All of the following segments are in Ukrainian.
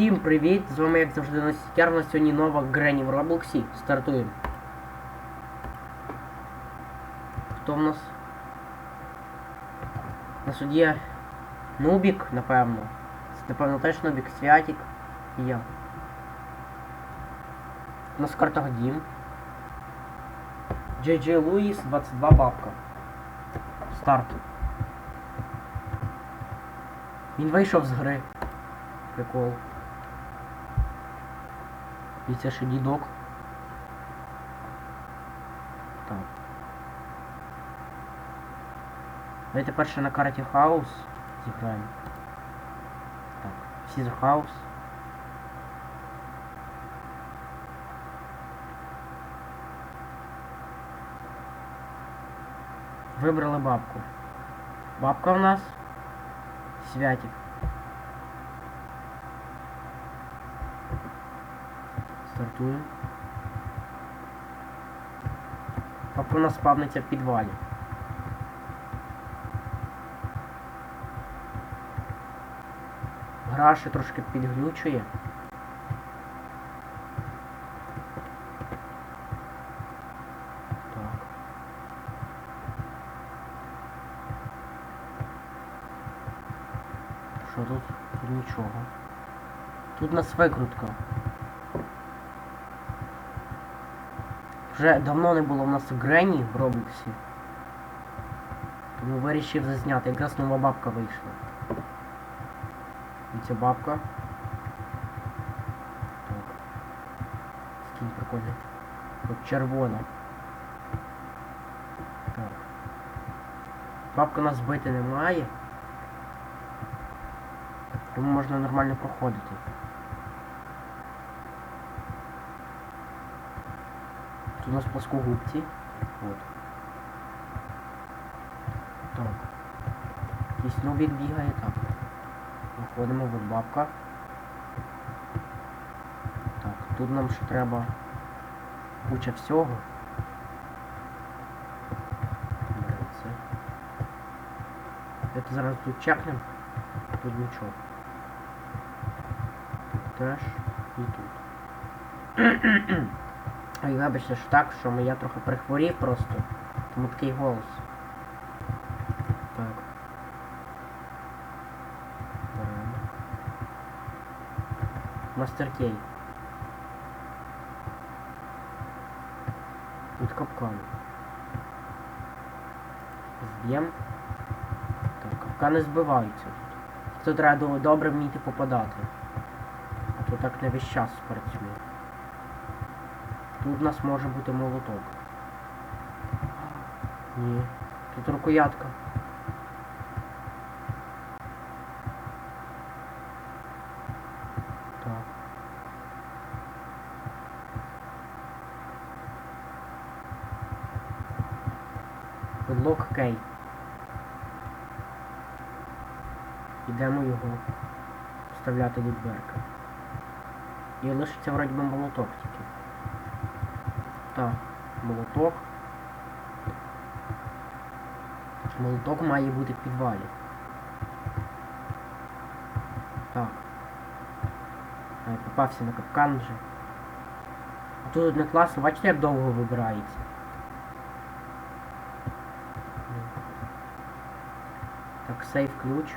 Всім привіт! З вами як завжди Настя У нас сьогодні нова Грені в Роблоксі. Стартуємо. Хто в нас? Нас тут є Нубік, напевно. Напевно теж Нубік, Святік і я. У нас картах Дім. Джей Джей Луїс, 22 бабка. Старт. Він вийшов з гри. Прикол. І це ще дідок. Так. Давайте перше на карті хаус зіграємо. Так, всі за хаус. Вибрали бабку. Бабка у нас Святик. Стартуємо. Бабка у нас спавниться в підвалі. Гра ще трошки підглючує. Так. Що тут? Тут нічого. Тут у нас викрутка. Вже давно не було в нас Грені в Роблоксі. Тому вирішив зазняти. Якраз нова бабка вийшла. І ця бабка. Так. Скін прикольний. От червона. Так. Бабка нас бити не має. Тому можна нормально проходити. У нас плоскогубці. От. Так. Якийсь нубік бігає, так. Виходимо, от бабка. Так, тут нам ще треба куча всього. Це зараз тут чекнемо. Тут нічого. Тут теж і тут. Ой, вибачте, що так, що я трохи прихворів просто. Тому такий голос. Так. Беремо. Мастер Кей. Тут капкан. Зб'єм. Так, капкани збиваються тут. Тут треба до- добре вміти попадати. А то так не весь час працює. Тут у нас може бути молоток. Ні. Тут рукоятка. Так. Подлог кей. Ідемо його вставляти до дверка. І лишиться вроді би молоток тільки. Так, молоток. Молоток бути в підвалі. Так. Ай, попався на капкан вже. А тут не класно, бачите, як довго вибирається. Так, сейф ключ.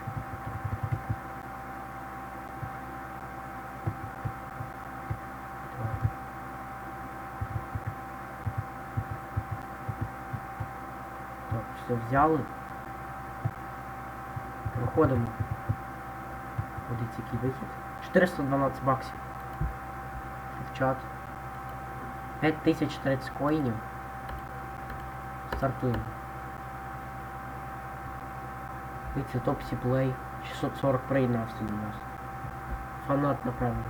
Так. Так, все взяли. Виходимо. Куди який вихід? 412 баксів. В чат. 5030 коїнів. Стартуємо. Дивіться, топсі плей. 640 приєднався до нас. Фанат, напевно.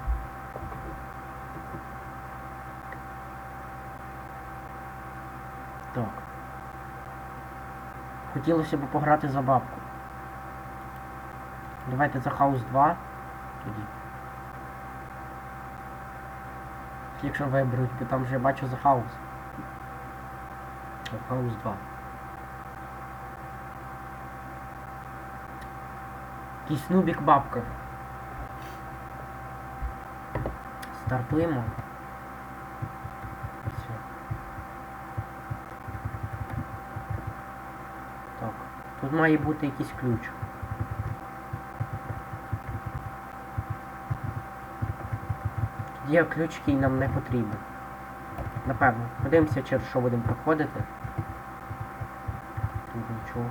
Так. Хотілося б пограти за бабку. Давайте за хаус 2. Тоді. Якщо виберуть, бо там вже я бачу за хаус. Хаус 2. Якийсь бабка. Стартуємо. Все. Так. Тут має бути якийсь ключ. Є ключ, який нам не потрібен. Напевно. Подивимося, через що будемо проходити. Тут нічого.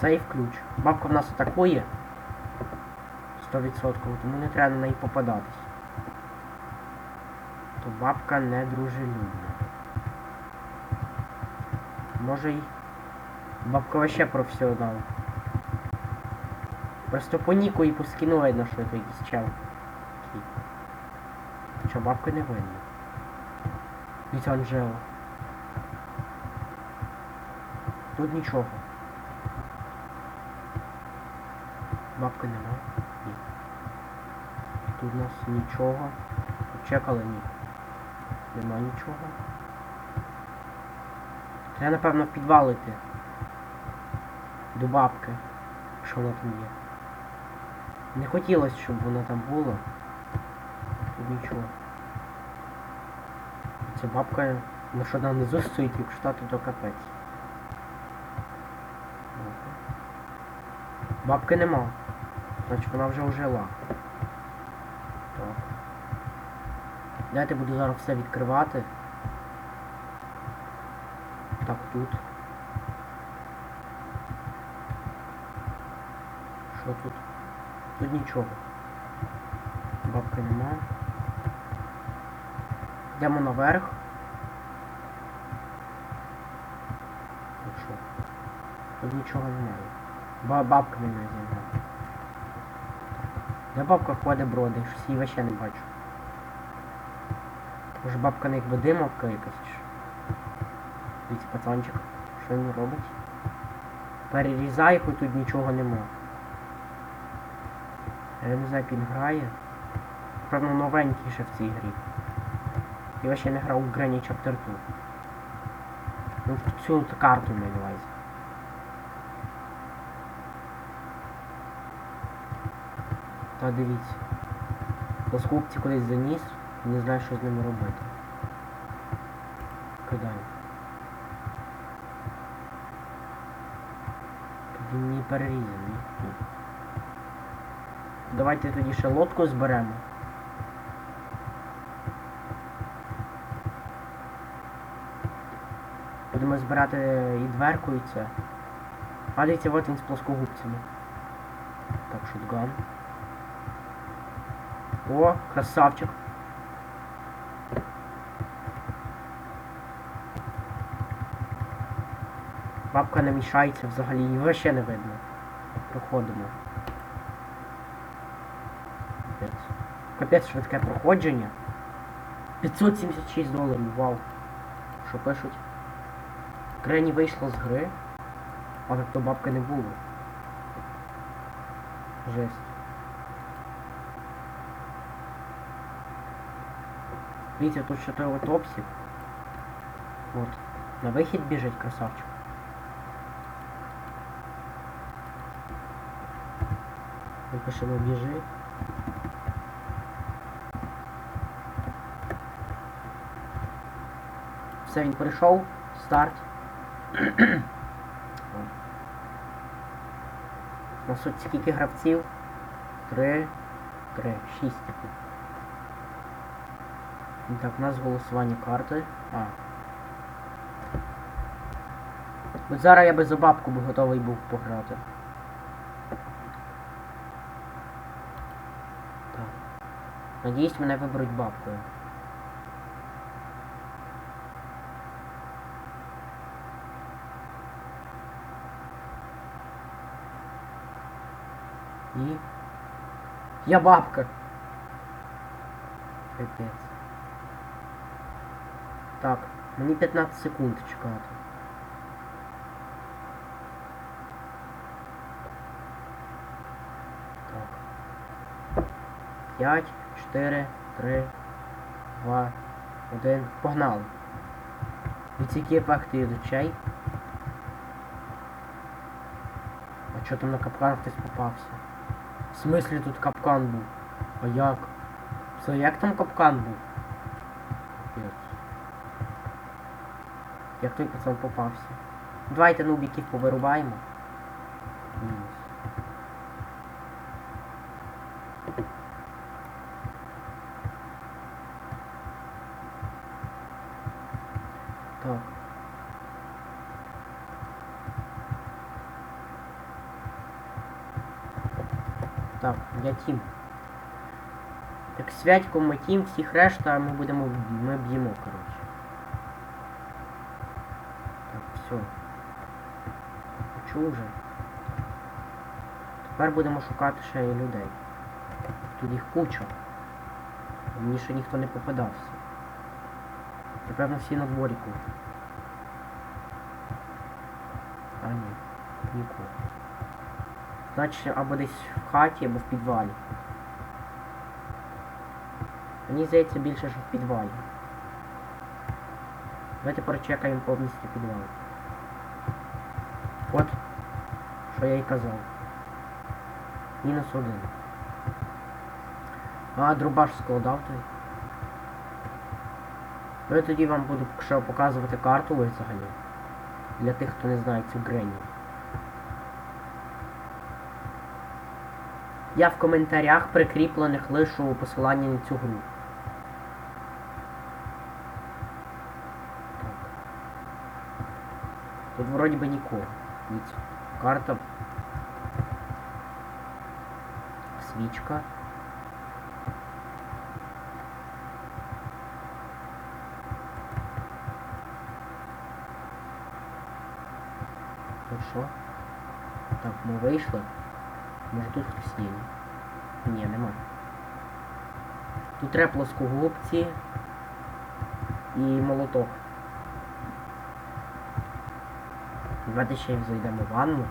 Сейф ключ. Бабка в нас атакує. 100%, тому не треба на неї попадатись. Бабка не дружелюбна. Може й... Бабка вообще професіонал. Просто по ніку і по скіну видно, що це якийсь чел. Що бабки не видно. Від Анжела. Тут нічого. Бабки нема. Ні. Тут у нас нічого. Чекали ні. Нема нічого. Треба, напевно, в підвал йти. До бабки. Що вона там є. Не хотілося, щоб вона там була. Тут нічого. Ця бабка, ну що там внизу стоїть, якщо штату, то капець. Бабки нема. Значить вона вже ожила. Так. Дайте буду зараз все відкривати. Так, тут. Що тут? Тут нічого. Бабки нема. Йдемо наверх. Тут що? Тут нічого немає. Ба бабка мене зіграла. Де бабка ходить бродить? Щось її вообще не бачу. Може бабка не якби димовка якась чи? Дивіться, пацанчик. Що він робить? Перерізай, хоч тут нічого нема. Я не знаю, як він грає. Певно новенький ще в цій грі. Я ще не грав у Granny Chapter 2. Ну, цю карту маю на. Та дивіться. Плоскупці кудись заніс, не знаю, що з ними робити. Кидаю. Він не перерізаний. Давайте тоді ще лодку зберемо. Будемо збирати і дверку, і це. А дивіться, от він з плоскогубцями. Так, шотган. О, красавчик. Бабка не мішається взагалі, його ще не видно. Проходимо. Капець. Капець швидке проходження. 576 доларів, вау. Що пишуть? Крені вийшла з гри, а так то бабки не було. Жесть. Видите, тут что-то вот топсик. Вот. На вихід біжить красавчик. Напишемо біжи. Все, він прийшов. Старт. У нас тут скільки гравців? Три. Три. Шість. Так, у нас голосування карти. А. От зараз я би за бабку готовий був пограти. Надіюсь, мене виберуть бабкою. І... Я бабка. Капець. Так, мені 15 секунд чекати. Так. 5, 4, 3, 2, 1. Погнали. Від які ефекти йдуть чай? А що там на капкан хтось попався? В смислі тут капкан був? А як? Це як там капкан був? Як той пацан попався? Давайте нубіків повирубаємо. Мінус. Так. Так, я тім. Так, святько ми тім, всіх решта ми будемо ми б'ємо, коротше. Так, все. Почув вже. Тепер будемо шукати ще й людей. Тут їх куча. Мені ще ніхто не попадався. Напевно всі на дворіку. А ні, нікого. Значить, або десь в хаті, або в підвалі. Мені здається більше, що в підвалі. Давайте прочекаємо повністю підвал. От, що я й казав. Мінус один. А, дробаш складав той. Ну я тоді вам буду ще показувати карту взагалі. Для тих, хто не знає цю Гренні. Я в коментарях прикріплених лишу посилання на цю гру. Так. Тут вроді би нікого. Дивіться. Карта. Свічка. Тут що? Так, ми вийшли. Може тут є? ні? Нема. Тут треба плоскогубці і молоток. Давайте ще й зайдемо в ванну.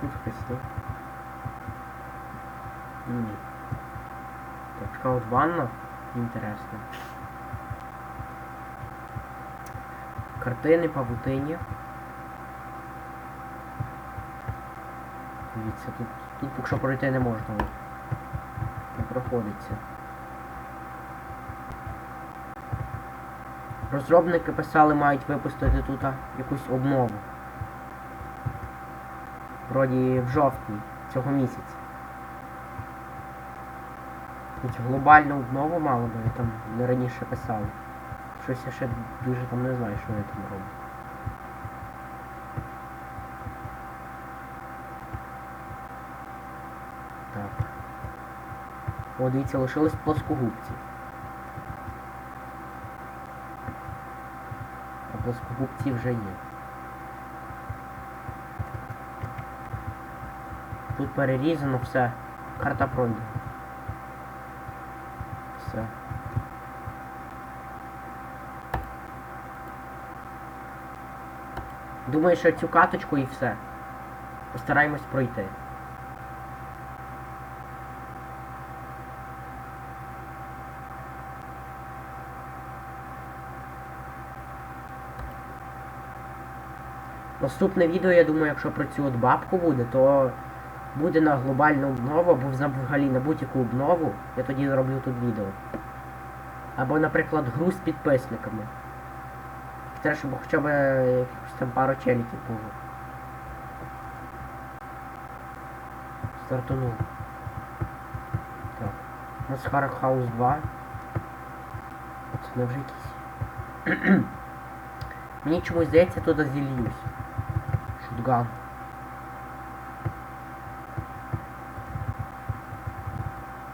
Тут є. Ні. Так, така от ванна. Інтересно. Картини, павутині. Дивіться, тут, тут якщо пройти не можна. Не проходиться. Розробники писали, мають випустити тут якусь обнову. Вроді в жовтні цього місяця. Якусь глобальну обнову мало би, там не раніше писали. Щось я ще дуже там не знаю, що я там роблю. Так. О, дивіться, лишились плоскогубці. А плоскогубці вже є. Тут перерізано все. Карта пройде. Все. Думаю, що цю каточку і все. Постараємось пройти. Наступне відео, я думаю, якщо про цю от бабку буде, то буде на глобальну обнову, або взагалі на будь-яку обнову. Я тоді зроблю тут відео. Або, наприклад, гру з підписниками. Треба, щоб хоча б якихось там пару челіків було. Стартанув. Так. У нас Хаус 2. Це не вже якийсь. Мені чомусь здається, туди зільюсь. Шутган.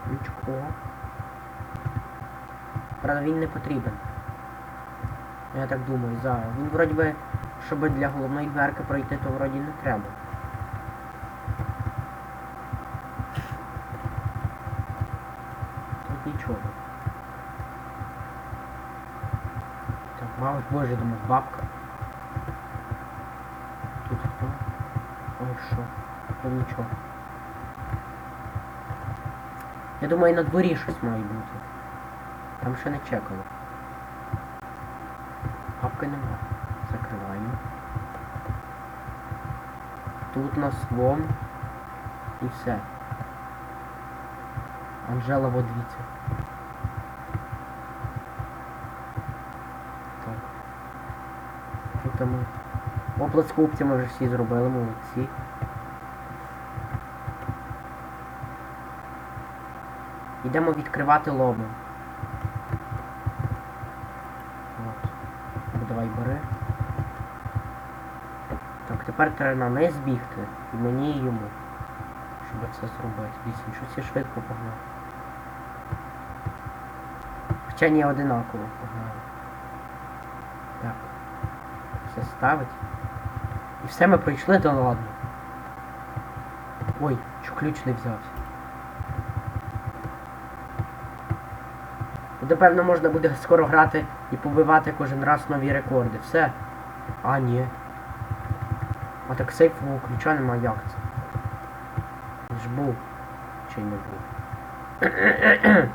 Ключко. Правда, він не потрібен. Я так думаю, зараз. Він вроді би, щоб для головної дверки пройти, то вроді не треба. Тут нічого. Так, мабуть, боже, думаю, бабка. Тут хто? Ой, що? Тут нічого. Я думаю, на дворі щось має бути. Там ще не чекало. Папки нема. Закриваємо. Тут на слом. І все. Анжела водвіця. Так. Тут ми. Оплат скупці ми вже всі зробили, молодці. Йдемо відкривати лобу. От. Давай бери. Так, тепер треба на низ бігти. І мені і йому. Щоб це зробити. Дійсно, щось я швидко погнав. Хоча ні одинаково погнали. Так. Все ставить. І все ми пройшли, то ладно. Ой, що ключ не взявся. Ну, Напевно, можна буде скоро грати і побивати кожен раз нові рекорди. Все. А, ні. А так сейфового ключа нема як це. Він ж був. Чи не був.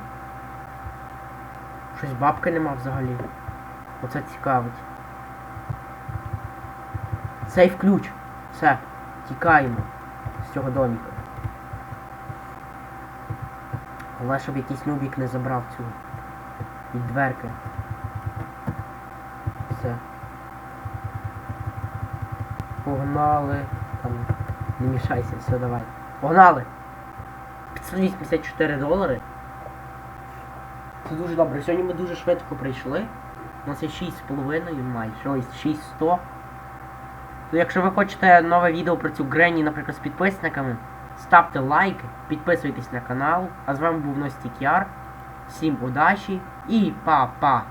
Щось бабки нема взагалі. Оце цікавить. Сейф ключ. Все. Тікаємо з цього доміка. Головне, щоб якийсь нубік не забрав цю від дверки. Все. Погнали. Там. Не мішайся, все, давай. Погнали! 584 долари. Це дуже добре. Сьогодні ми дуже швидко прийшли. У нас є 6,5 майже. Ось 6100. То якщо ви хочете нове відео про цю Гренні, наприклад, з підписниками, ставте лайки, підписуйтесь на канал. А з вами був Ностік Яр. Всім удачі і па-па!